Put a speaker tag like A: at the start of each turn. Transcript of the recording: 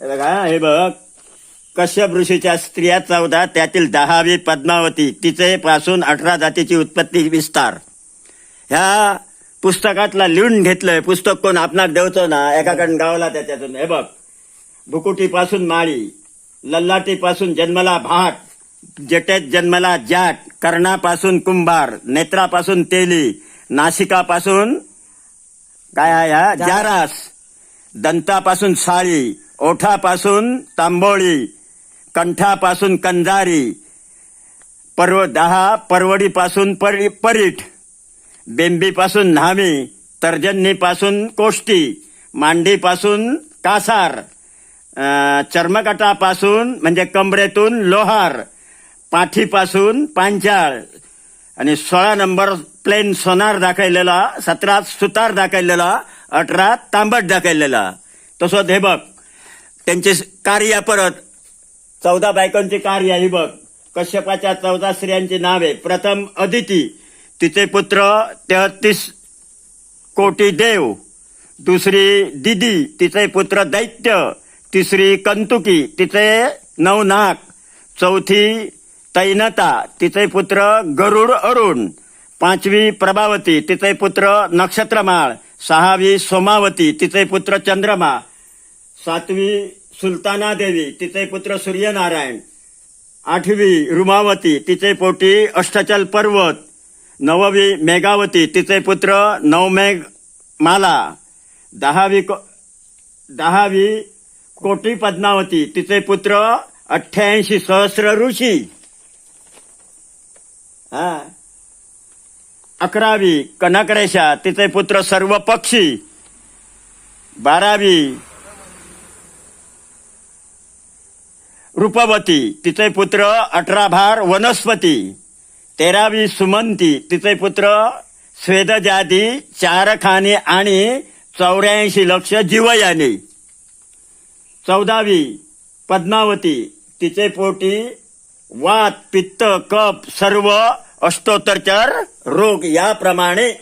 A: हे बघा हे बघ. कश्यप ऋषीच्या स्त्रिया चौदा त्यातील दहावी पद्मावती तिचे पासून अठरा जातीची उत्पत्ती विस्तार. ह्या पुस्तकातला लिहून घेतलंय पुस्तक कोण आपणाक देवचं ना एकाकडून गावला त्याच्यातून. हे बघ. भुकुटीपासून माळी लल्लाटीपासून जन्मला भाट जटेत जन्मला जाट कर्णापासून कुंभार नेत्रापासून तेली नाशिकापासून काय आहे हा? जारास. दंतापासून साळी ओठापासून तांबोळी कंठापासून कंजारी पर्व दहा परवडीपासून परि परीठ बेंबीपासून न्हावी तर्जन्नीपासून कोष्टी मांडीपासून कासार चर्मकटापासून म्हणजे कमरेतून लोहार पाठीपासून पांचाळ आणि सोळा नंबर प्लेन सोनार दाखवलेला सतरा सुतार दाखवलेला अठरा तांबट दाखवलेला. तसंच हे बघ त्यांचे कार्य परत चौदा बायकांची कार्य ही बघ कश्यपाच्या चौदा स्त्रियांची नावे प्रथम अदिती तिचे पुत्र तेहतीस कोटी देव. दुसरी दिदी तिचे पुत्र दैत्य. तिसरी कंतुकी तिचे नऊ नाक. चौथी तैनता तिचे पुत्र गरुड अरुण. पाचवी प्रभावती तिचे पुत्र नक्षत्रमाळ. सहावी सोमावती तिचे पुत्र चंद्रमा. सातवी सुलताना देवी तिचे पुत्र सूर्यनारायण. आठवी रुमावती तिचे पोटी अष्टचल पर्वत. नववी मेघावती तिचे पुत्र नवमेघ माला. दहावी को- दहावी कोटी पद्मावती तिचे पुत्र अठ्ठ्याऐंशी सहस्र ऋषी. हा. अकरावी कनकरेशा तिचे पुत्र सर्व पक्षी. बारावी रूपवती तिचे पुत्र अठरा भार वनस्पती. तेरावी सुमंती तिचे पुत्र स्वेदजाती चारखानी आणि चौऱ्याऐंशी लक्ष जीवयानी. चौदावी पद्मावती तिचे पोटी वात पित्त कप सर्व अष्टोत्तरचर रोग याप्रमाणे